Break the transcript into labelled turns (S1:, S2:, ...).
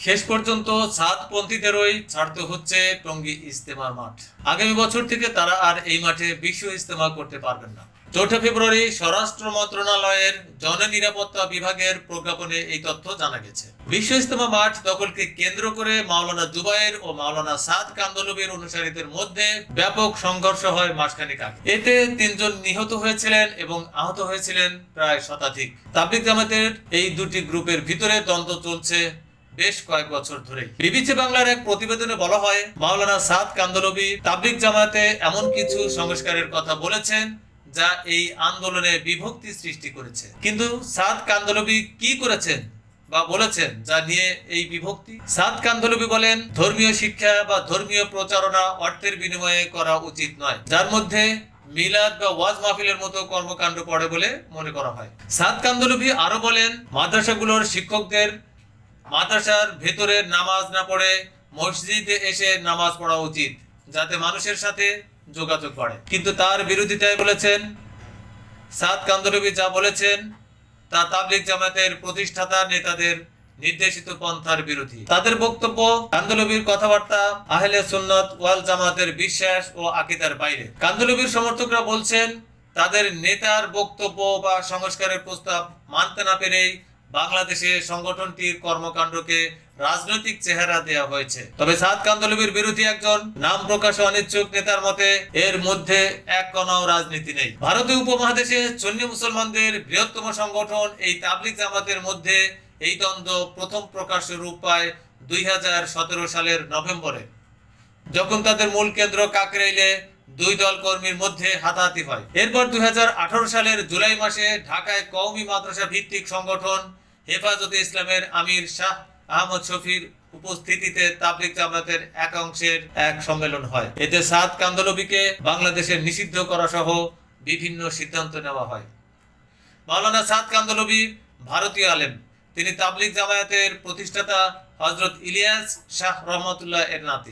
S1: শেষ পর্যন্ত সাতপন্থীদেরই ছাড়তে হচ্ছে টঙ্গী ইস্তেমা মাঠ। আগামী বছর থেকে তারা আর এই মাঠে বিশ্ব ইস্তেমা করতে পারবেন না। চৌঠা ফেব্রুয়ারি স্বরাষ্ট্র মন্ত্রণালয়ের জননিরাপত্তা বিভাগের প্রজ্ঞাপনে এই তথ্য জানা গেছে। বিশ্ব ইস্তেমা মাঠ দখলকে কেন্দ্র করে মাওলানা জুবাইর ও মাওলানা সাদ কান্দলবির অনুসারীদের মধ্যে ব্যাপক সংঘর্ষ হয় মাসখানেক আগে। এতে তিনজন নিহত হয়েছিলেন এবং আহত হয়েছিলেন প্রায় শতাধিক। তাবলিক জামাতের এই দুটি গ্রুপের ভিতরে দ্বন্দ্ব চলছে বেশ কয়েক বছর ধরেই। বিবিসি বাংলার এক প্রতিবেদনে বলা হয়, মাওলানা সাদ কান্দলবি তাবলিক জামাতে এমন কিছু সংস্কারের কথা বলেছেন যা এই আন্দোলনে বিভক্তি সৃষ্টি করেছে। কিন্তু সাদ কান্দলবি কি করেছেন বা বলেছেন যা নিয়ে এই বিভক্তি? সাদ কান্দলবি বলেন, ধর্মীয় শিক্ষা বা ধর্মীয় প্রচারণা অর্থের বিনিময়ে করা উচিত নয়, যার মধ্যে মিলাদ বা ওয়াজ মাহফিলের মতো কর্মকাণ্ড পড়ে বলে মনে করা হয়। সাদ কান্দলবি আরও বলেন, মাদ্রাসাগুলোর শিক্ষকদের মাদ্রাসার ভেতরে নামাজ না পড়ে মসজিদে এসে নামাজ পড়া উচিত, যাতে মানুষের সাথে যোগাযোগ করে কিন্তু তার বিরোধিতায় বলেছেন, সাদ কান্দরবি যা বলেছেন, তা তাবলিক জামাতের প্রতিষ্ঠাতা নেতাদের নির্দেশিত পন্থার বিরোধী। তাদের বক্তব্য কান্দলবির কথাবার্তা আহলে সুন্নত ওয়াল জামাতের বিশ্বাস ও আকিদার বাইরে। কান্দলবির সমর্থকরা বলছেন, তাদের নেতার বক্তব্য বা সংস্কারের প্রস্তাব মানতে না পেরেই বাংলাদেশে সংগঠনটির কর্মকাণ্ডকে রাজনৈতিক চেহারা দেওয়া হয়েছে। তবে সাদ কান্দলবির বিরোধী একজন নাম প্রকাশে অনিচ্ছুক নেতার মতে, এর মধ্যে এক কোনাও রাজনীতি নেই। ভারতীয় উপমহাদেশে সুন্নি মুসলমানদের বৃহত্তম সংগঠন এই তাবলিক জামাতের মধ্যে এই দ্বন্দ্ব প্রথম প্রকাশ্য রূপ পায় দুই হাজার সতেরো সালের নভেম্বরে। যখন তাদের মূল কেন্দ্র কাকরাইলে দুই দল কর্মীর মধ্যে হাতাহাতি হয়। এরপর দুই হাজার আঠারো সালের জুলাই মাসে ঢাকায় কওমি মাদ্রাসা ভিত্তিক সংগঠন হেফাজতে ইসলামের আমির শাহ আহমদ শফির উপস্থিতিতে তাবলিক জামাতের এক অংশের এক সম্মেলন হয়। এতে সাদ কান্দলবিকে বাংলাদেশে নিষিদ্ধ করা সহ বিভিন্ন সিদ্ধান্ত নেওয়া হয়। মাওলানা সাদ কান্দলবি ভারতীয় আলেম। তিনি তাবলিক জামায়াতের প্রতিষ্ঠাতা হজরত ইলিয়াস শাহ রহমতুল্লাহ এর নাতি।